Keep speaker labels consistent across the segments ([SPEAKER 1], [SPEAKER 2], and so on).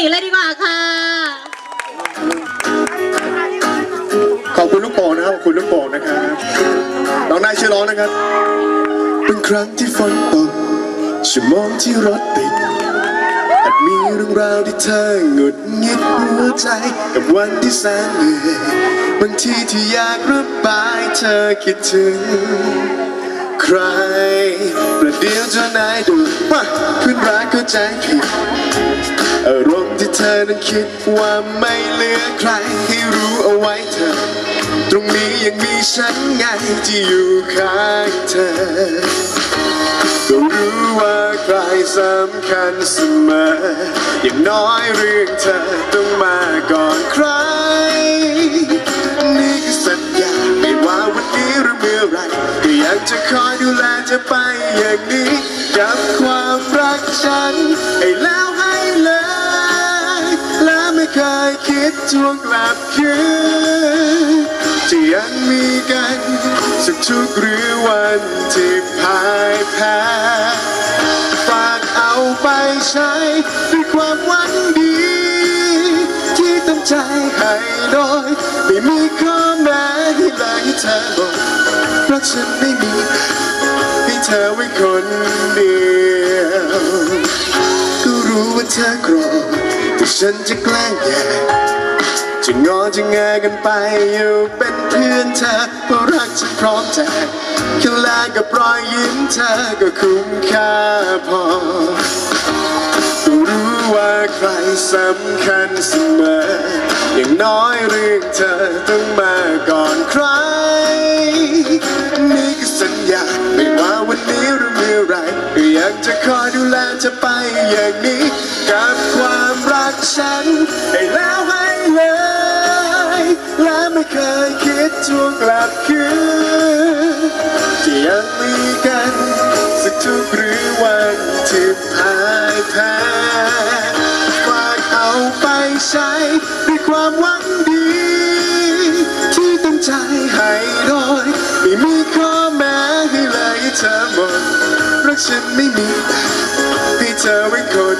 [SPEAKER 1] ติเลยดีกว่าค่ะ
[SPEAKER 2] ขอบคุณลูกโป่งนะครับ ขอบคุณลูกโป่งนะครับน้องนายชื่อร้องนะครับ เป็นครั้งที่ฝนตกชั่วโมงที่รถติดอาจมีเรื่องราวที่เธอหงุดหงิดหัวใจ กับวันที่แสนเหนื่อยบางทีที่อยากระบายเธอคิดถึง ใคร ประเดี๋ยวเจ้านายดูว่าเพื่อนรักเข้าใจผิดอารม ธอนั้นคิดว่าไม่เหลือใครให้รู้เอาไว้เธอ ตรงนี้ยังมีฉันไงที่อยู่ข้างเธอก็รู้ว่าใครสำคัญเสมอ อย่างน้อยเรื่องเธอต้องมาก่อนใคร นี่คือสัญญาไม่ว่าวันนี้หรือเมื่อไรก็อยากจะคอยดูแลเธอไปอย่างนี้ เคยคิดทวงกลับคืนที่ยังมีกันสักทุกหรือวันที่พ่ายแพ้ฝากเอาไปใช้ด้วยความหวังดี ที่ตั้งใจให้โดย ไม่มีข้อแม้ที่เลยให้เธอบอกรักฉันไม่มีให้เธอไว้คนเดียว ก็รู้ว่าเธอโกรธ แต่ฉันจะแกล้งแย่จะงอจะแงกันไปอยู่เป็นเพื่อนเธอเพราะรักฉันพร้อมแจแค่แลกกับรอยยิ้มเธอก็คุ้มค่าพอก็รู้ว่าใครสำคัญเสมอ อย่างน้อยเรื่องเธอต้องมาก่อนใคร นี่คือสัญญาไม่ว่าวันนี้หรือเมื่อไรก็อยากจะคอยดูแลเธอไปอย่างนี้กับความ กฉันให้แล้วให้เลย และไม่เคยคิดทวงกลับคืนที่ยังมีกัน สักทุกหรือวันที่พ่ายแพ้ฝากเอาไปใช้ด้วยความหวังดี ที่ตั้งใจให้โดยไม่มีข้อแม้ให้เลยเธอหมดรักฉันไม่มีให้เธอไว้คน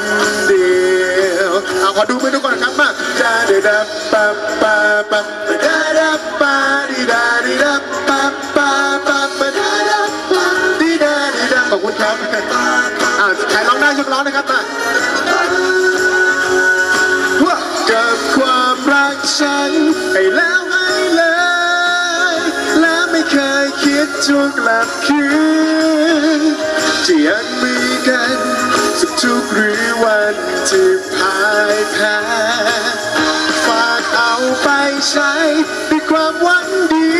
[SPEAKER 2] เดียวเอาขอดูไปทุกคนนะครับมาดาดาดาปะปะปะดาดาปะดีดาดีดาปะปะปะปะดาดาปะดีดาดีดาขอบคุณครับอ่าใครร้องได้ยกร้องนะครับมาว่ากับความรักฉันให้แล้วให้เลย และไม่เคยคิดทวงกลับคืนที่ยังมีกัน ทุกหรือวันที่พ่ายแพ้ฝากเอาไปใช้ด้วยความหวังดี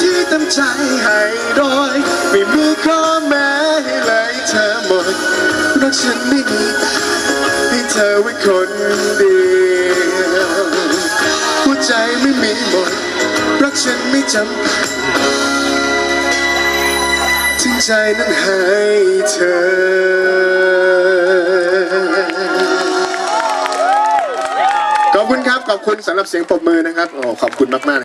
[SPEAKER 2] ที่เต็มใจให้โดย ไม่มีข้อแม้ให้เลยเธอหมดรักฉันไม่มีให้เธอไว้คนเดียวหัวใจไม่มีหมดรักฉันไม่จำกัดถึงใจนั้นให้เธอ ขอบคุณสำหรับเสียงปรบมือนะครับโอ้ขอบคุณมากๆ